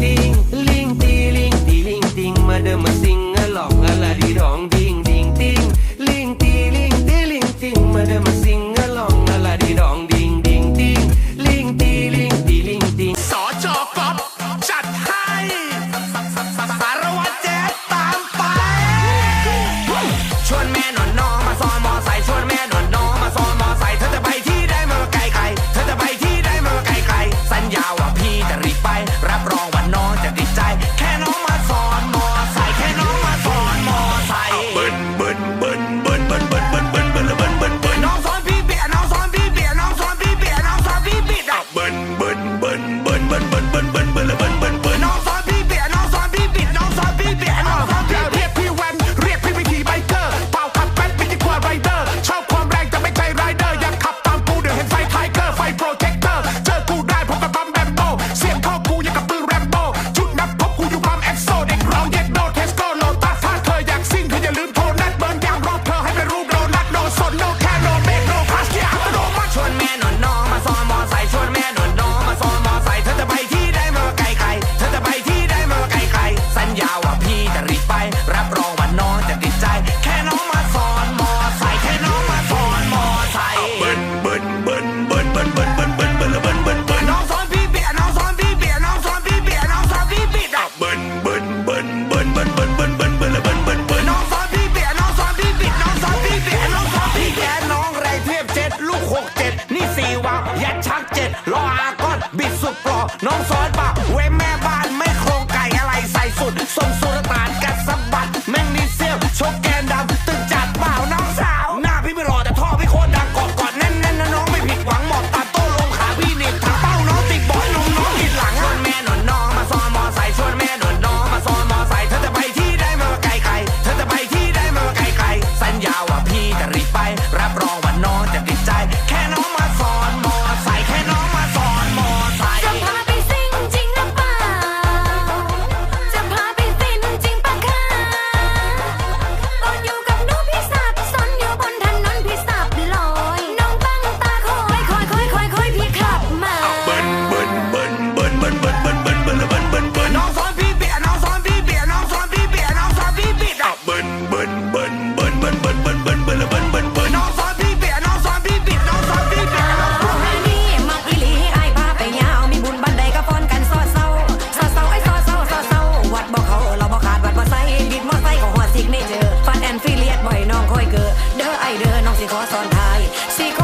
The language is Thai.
Ting, ling, tiling. John Man ลูกหกเจ็ดนี่สี่วาวยัดชักเจ็ดรออาก้อนบิดสุดปลอน้องส บึน้องสอนพี่เปียน้องสอนพี่เปียน้องสอนพี่เปียน้ออให้นี่มักอีหลีไอ้พาไปยามีบุญบันไดก็ฟ้อนกันซอดเศร้าซอดเศร้าไอซอดเศร้าซอดเศร้าวัดบ่เขาเราบ่ขาดวัดบ่ใส่บิดมอไซค์ก็หัวสิกนี่เจอฟันแอนฟิเลียดบ่อยน้องคอยเกิดเด้อไอเด้อน้องสิขอสอนทายสิขอ